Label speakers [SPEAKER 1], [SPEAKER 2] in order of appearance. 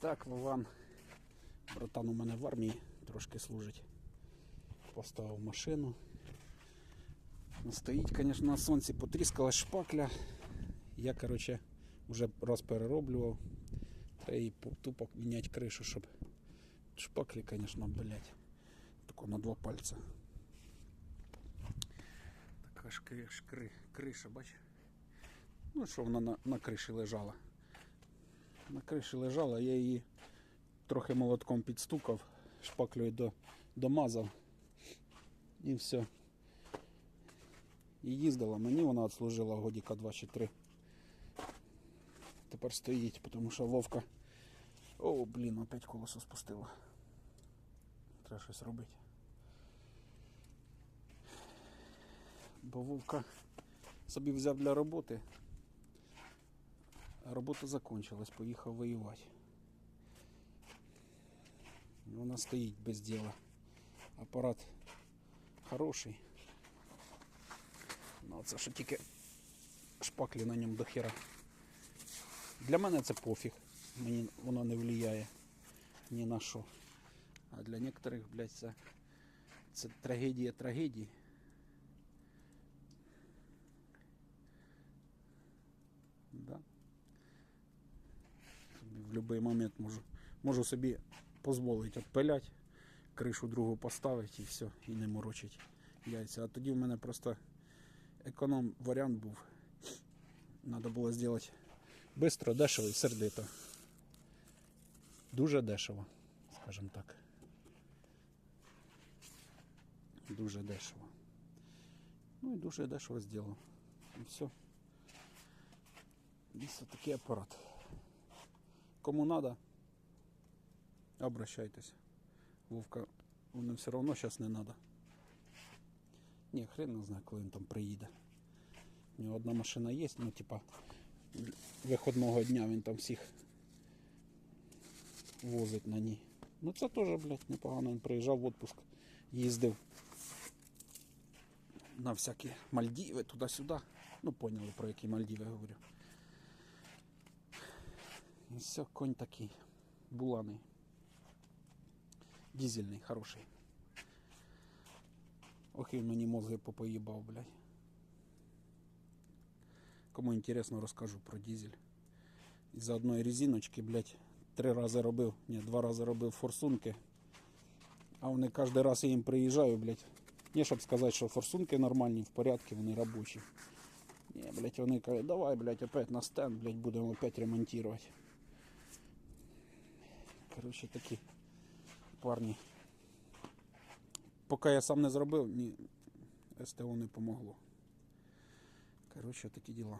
[SPEAKER 1] Так, Вован. Братан у мене в армії трошки служить. Поставив машину. Ну, Стоїть, звісно, на сонці, потріскалась шпакля. Я, коротше, вже раз перероблював. Треба по- тупо міняти кришу, щоб шпаклі, звісно, блять. Тако на два пальця. Така ж кри, криша, бач. Ну, що вона на, на криші лежала. На криші лежала, я її трохи молотком підстукав, шпаклею до, домазав. І все. І їздила, мені вона відслужила годіка 2 чи 3. Тепер стоїть, тому що Вовка. О, блін, опять колесо спустило. Треба щось робити. Бо Вовка собі взяв для роботи. Робота закончилась, поїхав воювати. Вона стоїть без діла. Апарат хороший. Ну, це що тільки шпаклі на ньому до хера. Для мене це пофіг. Мені воно не впливає ні на що. А для некоторих, блядь, це, це трагедія трагедії. Да. Собі в будь-який момент можу, можу собі дозволити відпиляти, кришу другу поставити і все, і не морочить яйця. А тоді в мене просто економ варіант був. Треба було зробити швидко, дешево і сердито. Дуже дешево, скажімо так. Дуже дешево. Ну і дуже дешево зробив. І все. Ось такий апарат. Кому треба, обращайтесь. Вовка, воно все одно зараз не треба. Ні, хрен не знає, коли він там приїде. У нього одна машина є, ну типа виходного дня він там всіх возить на ній. Ну це теж, блядь, непогано. Він приїжджав в отпуск, їздив на всякі Мальдіви, туди-сюди. Ну, поняли, про які Мальдіви я говорю. І все, конь такий. Буланий. Дізельний, хороший. Ох, і мені мозги попоїбав, блядь. Кому інтересно, розкажу про дізель. Із-за одної резиночки, блядь, три рази робив, ні, два рази робив форсунки. А вони кожен раз я їм приїжджаю, блядь. Не щоб сказати, що форсунки нормальні, в порядку, вони робочі. Ні, блядь, вони кажуть, давай, блядь, опять на стенд, блядь, будемо опять ремонтувати. Коротше, такі парні. Поки я сам не зробив, ні СТО не помогло. Коротше, такі діла.